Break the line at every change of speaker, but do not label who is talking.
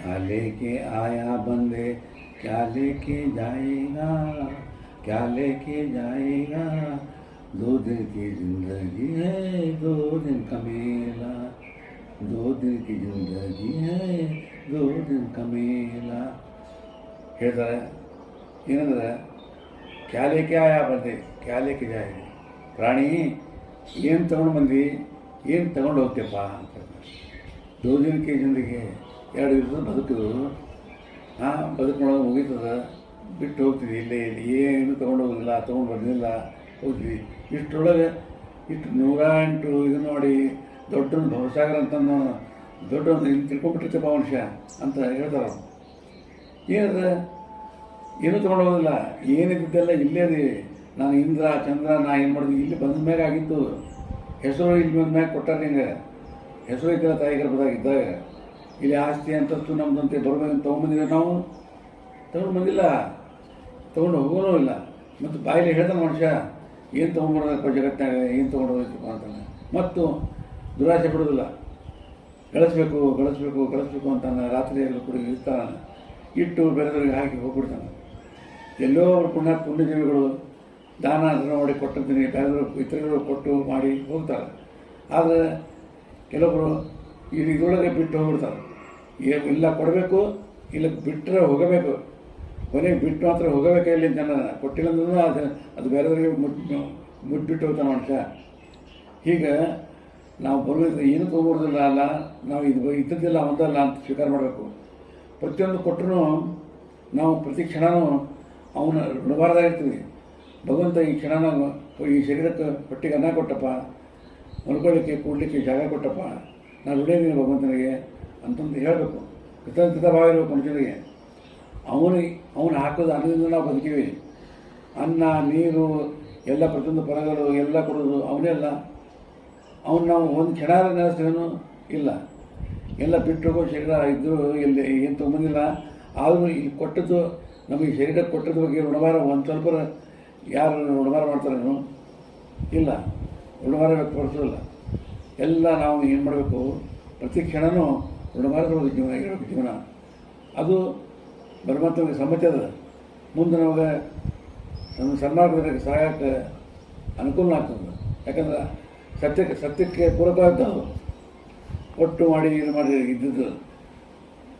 क्या लेके आया बंदे क्या लेके जाएगा क्या लेके जाएगा दो दिन की जिंदगी है दो दिन का मेला दो दिन की जिंदगी है दो दिन का मेला ಹೇಳ್ತಾರೆ ಏನಂದ್ರೆ ಕ್ಯಾಲೇಕೆ ಆಯ ಬಂದೆ ಕ್ಯಾಲೇಕೆ ಜಾಯ ಪ್ರಾಣಿ ಏನು ತಗೊಂಡು ಬಂದು ಏನು ತಗೊಂಡು ಹೋಗ್ತೀಯಪ್ಪ ಅಂತ ದೋ ದಿನಕ್ಕೆ ಜಿಂದಗಿ ಎರಡು ದಿವಸ ಬದುಕಿದ್ರು. ಹಾಂ ಬದುಕೊಳ್ಳೋದು ಮುಗೀತದ? ಬಿಟ್ಟು ಹೋಗ್ತೀವಿ ಇಲ್ಲೇ ಇಲ್ಲಿ ಏನು ತೊಗೊಂಡು ಹೋಗೋದಿಲ್ಲ, ತೊಗೊಂಡು ಬಂದಿಲ್ಲ. ಹೋಗ್ತೀವಿ ಇಷ್ಟರೊಳಗೆ ಇಷ್ಟು ನೂರ ಎಂಟು ಇದು ನೋಡಿ ದೊಡ್ಡ ಭವಸಾಗರ ಅಂತ ದೊಡ್ಡ ಇಲ್ಲಿ ತಿಳ್ಕೊಂಬಿಟ್ಟಿರ್ತಪ್ಪ ಮನುಷ್ಯ ಅಂತ ಹೇಳ್ತಾರೆ. ಏನದ? ಏನು ತೊಗೊಂಡು ಹೋಗೋದಿಲ್ಲ. ಏನಿದ್ದೆಲ್ಲ ಇಲ್ಲೇ ರೀ. ನಾನು ಇಂದ್ರ, ಚಂದ್ರ, ನಾ ಏನು ಮಾಡಿದ್ವಿ ಇಲ್ಲಿ ಬಂದ ಮೇಲೆ ಆಗಿತ್ತು. ಹೆಸರು ಇಲ್ಲಿ ಬಂದ ಮ್ಯಾಗ ಕೊಟ್ಟಾರ ನಿಂಗೆ. ಹೆಸರು ಐತಿಲ್ಲ ತಾಯಿ ಇದ್ದಾಗ. ಇಲ್ಲಿ ಆಸ್ತಿ ಅಂತಸ್ತು ನಮ್ದಂತೆ ಬರ್ಬೇಕಂತ ತೊಗೊಂಡ್ಬಂದಿದ್ದೆ ನಾವು. ತಗೊಂಡು ಬಂದಿಲ್ಲ. ತೊಗೊಂಡು ಹೋಗೋನೂ ಇಲ್ಲ. ಮತ್ತು ಬಾಯಲ್ಲಿ ಹೇಳ್ತಾನೆ ಮನುಷ್ಯ, ಏನು ತೊಗೊಂಡ್ಬಿಡೋದಪ್ಪ ಜಗತ್ತಿನಾಗ? ಏನು ತೊಗೊಂಡು ಹೋಗ್ಬೇಕಪ್ಪ ಅಂತಾನೆ ಮತ್ತು ದುರಾಸೆ ಬಿಡೋದಿಲ್ಲ ಗಳಿಸ್ಬೇಕು ಗಳಿಸ್ಬೇಕು ಗಳಿಸ್ಬೇಕು ಅಂತಾನೆ ರಾತ್ರಿಯಲ್ಲಿ ಕೂಡ ಇರ್ತಾನೆ. ಇಟ್ಟು ಬೇರೆದವ್ರಿಗೆ ಹಾಕಿ ಹೋಗ್ಬಿಡ್ತಾನೆ. ಎಲ್ಲೋ ಅವ್ರ ಪುಣ್ಯ, ಪುಣ್ಯಜೀವಿಗಳು ದಾನ ಧರ್ಮ ಮಾಡಿ ಕೊಟ್ಟಿರ್ತೀನಿ. ಬೇರೆದವರು ಇತರಗಳು ಕೊಟ್ಟು ಮಾಡಿ ಹೋಗ್ತಾರೆ. ಆದರೆ ಕೆಲವೊಬ್ಬರು ಈ ಇದರೊಳಗೆ ಬಿಟ್ಟು ಹೋಗ್ಬಿಡ್ತಾರೆ. ಇಲ್ಲ ಕೊಡಬೇಕು, ಇಲ್ಲ ಬಿಟ್ಟರೆ ಹೋಗಬೇಕು. ಕೊನೆಗೆ ಬಿಟ್ಟು ಮಾತ್ರ ಹೋಗಬೇಕು ಇಲ್ಲಿ ಜನ ಕೊಟ್ಟಿಲ್ಲ ಅಂದ್ರೂ ಅದು ಅದು ಬೇರೆಯವ್ರಿಗೆ ಮುಟ್ಟು ಮುಟ್ಬಿಟ್ಟು ಹೋಗ್ತಾನೆ ಮನುಷ್ಯ. ಹೀಗೆ ನಾವು ಬರೋದ್ರಿಂದ ಏನು ತೊಗೊಬೋದಿಲ್ಲ ಅಲ್ಲ, ನಾವು ಇದು ಇದ್ದದ್ದಿಲ್ಲ ಒಂದಲ್ಲ ಅಂತ ಸ್ವೀಕಾರ ಮಾಡಬೇಕು. ಪ್ರತಿಯೊಂದು ಕೊಟ್ಟರು ನಾವು ಪ್ರತಿ ಕ್ಷಣವೂ ಅವನ ಋಣಬಾರ್ದಾಗಿರ್ತೀವಿ ಭಗವಂತ ಈ ಕ್ಷಣನ ಈ ಶರೀರಕ್ಕೆ ಹೊಟ್ಟಿಗೆ ಅನ್ನ ಕೊಟ್ಟಪ್ಪ, ಮಲ್ಕೊಳ್ಳಿಕ್ಕೆ, ಕೂಡಲಿಕ್ಕೆ ಜಾಗ ಕೊಟ್ಟಪ್ಪ. ನಾನು ಋಣಿದ್ದೀನಿ ಭಗವಂತನಿಗೆ. ಅಂತಂದು ಹೇಳಬೇಕು. ಕೃತಜ್ಞತಾ ಭಾವ ಇರಬೇಕು ಮನುಷ್ಯನಿಗೆ. ಅವನಿಗೆ ಅವನು ಹಾಕೋದು ಅನ್ನದಿಂದ ನಾವು ಬದುಕೀವಿ. ಅನ್ನ, ನೀರು, ಎಲ್ಲ ಪ್ರತಿಯೊಂದು ಫಲಗಳು ಎಲ್ಲ ಕೊಡೋದು ಅವನೇ ಅಲ್ಲ. ಅವನು ನಾವು ಒಂದು ಕ್ಷಣ ನೆನೆಸ್ತೇನೋ ಇಲ್ಲ. ಎಲ್ಲ ಬಿಟ್ಟು ಹೋಗೋ ಶರೀರ ಇದ್ದರೂ ಎಲ್ಲಿ, ಏನು ತೊಗೊಂಬಂದಿಲ್ಲ ಆದರೂ ಈ ಕೊಟ್ಟದ್ದು, ನಮಗೆ ಶರೀರ ಕೊಟ್ಟದ ಬಗ್ಗೆ ಋಣಭಾರ, ಒಂದು ಸ್ವಲ್ಪ ಯಾರು ಋಣಭಾರ ಮಾಡ್ತಾರೇನು ಇಲ್ಲ. ಋಣಭಾರ ವ್ಯಕ್ತಪಡಿಸೋದಿಲ್ಲ ಎಲ್ಲ ನಾವು ಏನು ಮಾಡಬೇಕು? ಪ್ರತಿ ಕ್ಷಣನೂ ಋಣಭಾರದೊಳಗೆ ಜೀವನ ಇರಬೇಕು ಜೀವನ. ಅದು ಪರಮಾತ್ಮಗೆ ಸಮ್ಮತಿ ಅದ. ಮುಂದೆ ನಮಗೆ ನಮ್ಮ ಸನ್ಮಾರ್ಗದಲ್ಲಿ ಸಹಾಯಕ್ಕೆ ಅನುಕೂಲ ಆಗ್ತದೆ. ಯಾಕಂದ್ರೆ ಸತ್ಯಕ್ಕೆ ಸತ್ಯಕ್ಕೆ ಪೂರಕವಾದದ್ದು ಒಟ್ಟು ಮಾಡಿ ಇದು ಮಾಡಿ ಇದ್ದದ್ದು.